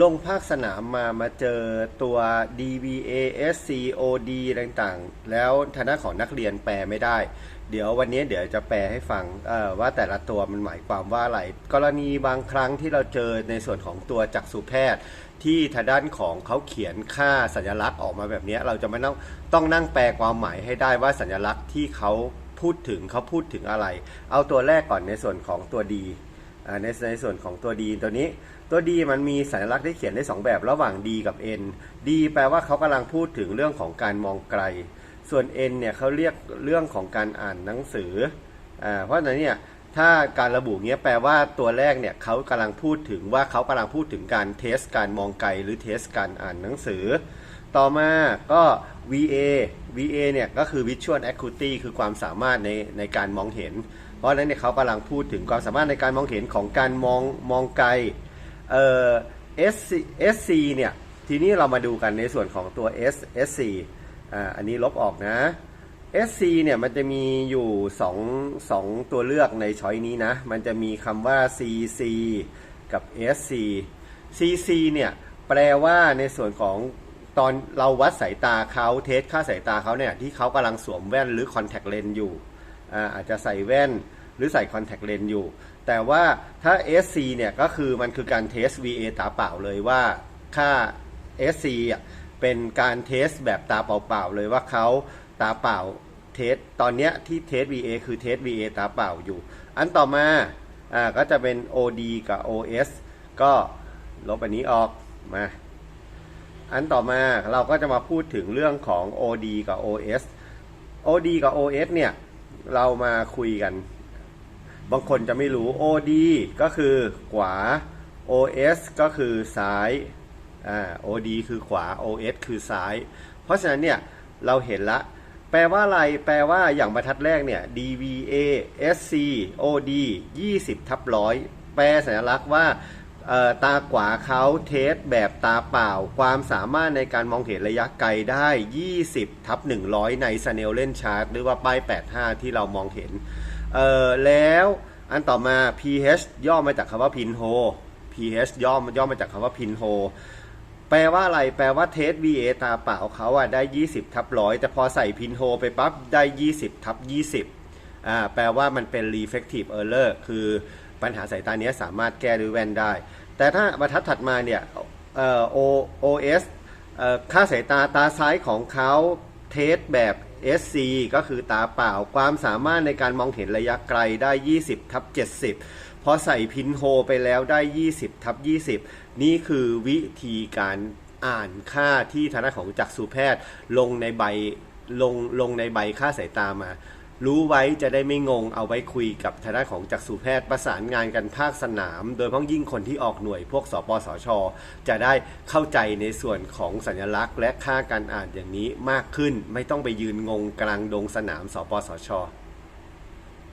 ลงภาคสนามมามาเจอตัว DVA SCOD ต่างๆ แล้วทางด้านของนักเรียนแปลไม่ได้ เดี๋ยววันนี้เดี๋ยวจะแปลให้ฟังว่าแต่ละตัวมันหมายความว่าอะไร กรณีบางครั้งที่เราเจอในส่วนของตัวจักษุแพทย์ ที่ทางด้านของเขาเขียนค่าสัญลักษณ์ออกมาแบบนี้ เราจะไม่ต้องต้องนั่งแปลความหมายให้ได้ว่าสัญลักษณ์ที่เขาพูดถึงเขาพูดถึงอะไร เอาตัวแรกก่อนในส่วนของตัวดี ในในส่วนของตัว D ตัวนี้ตัว D มันมีสัญลักษณ์ที่เขียนได้ 2 แบบระหว่าง D กับ N D แปลว่าเขากำลังพูดถึงเรื่องของการมองไกล ส่วน N เนี่ยเขาเรียกเรื่องของการอ่านหนังสืออ่าเพราะฉะนั้นเนี่ยถ้าการระบุเงี้ยแปลว่าตัวแรกเนี่ยเขากำลังพูดถึงว่าเขากำลังพูดถึงการเทสการมองไกลหรือเทสการอ่านหนังสือ ต่อมาก็ VA VA เนี่ยก็คือ Visual Acuity คือความสามารถในในการมองเห็น เพราะฉะนั้นเนี่ยเขากำลังพูดถึงความสามารถในการมองเห็นของการมองมองไกลเอ่อ SC SC เนี่ยทีนี้เรามาดูกันในส่วนของตัว S SC อ่าอันนี้ลบออกนะ SC เนี่ยมันจะมีอยู่2 2ตัวเลือกในช้อยนี้นะ มันจะมีคำว่า CC กับ SC CC เนี่ยแปลว่าในส่วนของตอนเราวัดสายตาเขาเทสค่าสายตาเขาเนี่ยที่เขากำลังสวมแว่นหรือคอนแทคเลนส์อยู่ อาอาจจะใส่แว่นหรือใส่คอนแทคเลนส์อยู่ แต่ว่าถ้า SC เนี่ยก็คือมันคือการเทส VA ตาเปล่าเลยว่าค่า SC อะเป็นการเทสแบบตาเปล่าๆเลยว่าเขาตาเปล่าเทสตอนเนี้ยที่เทส VA คือเทส VA ตาเปล่าอยู่ อันต่อมาอ่าก็จะเป็น OD กับ OS ก็ลบอันนี้ออกมาอันต่อมาเราก็จะมาพูดถึงเรื่องของ OD กับ OS OD กับ OS เนี่ย เรามาคุยกัน บางคนจะไม่รู้ OD ก็คือขวา OS ก็คือซ้าย อ่า OD คือขวา OS คือซ้าย เพราะฉะนั้นเนี่ย เราเห็นละ แปลว่าอะไร แปลว่าอย่างบรรทัดแรกเนี่ย DVA SC OD 20 ทับร้อย แปลสัญลักษณ์ว่า ตาขวาเขาเทสแบบตาเปล่า ความสามารถในการมองเห็นระยะไกลได้ 20 ทับ 100 ใน Snellen Chart หรือว่าป้าย 85 ที่เรามองเห็น เออแล้วอันต่อมา PH ย่อมาจากคำว่า pinhole PH ย่อมย่อมาจากคำว่า pinhole แปลว่าอะไร แปลว่าเทส VA ตาเปล่าเขาอะได้ 20 ทับร้อยแต่พอใส่พินโฮไปปั๊บได้ 20 ทับ 20อ่าแปลว่ามันเป็น reflective error คือ ปัญหาสายตาเนี้ยสามารถแก้ด้วยแว่นได้ แต่ถ้าบรรทัดถัดมาเนี่ยเอ่อ O OS เอ่อค่าสายตาตาซ้ายของเขาเทสแบบ SC ก็คือตาเปล่าความสามารถในการมองเห็นระยะไกลได้ 20ทับ70 พอใส่พินโฮไปแล้วได้ 20ทับ20 นี่คือวิธีการอ่านค่าที่ทางด้านของจักษุแพทย์ลงในใบลงลงในใบค่าสายตามา รู้ไว้จะได้ไม่งงเอาไว้คุยกับทางด้านของจักษุแพทย์ประสานงานกันภาคสนาม โดยพ้องยิ่งคนที่ออกหน่วยพวกสปสช จะได้เข้าใจในส่วนของสัญลักษณ์ และค่าการอ่านอย่างนี้มากขึ้น ไม่ต้องไปยืนงงกลางดงสนามสปสช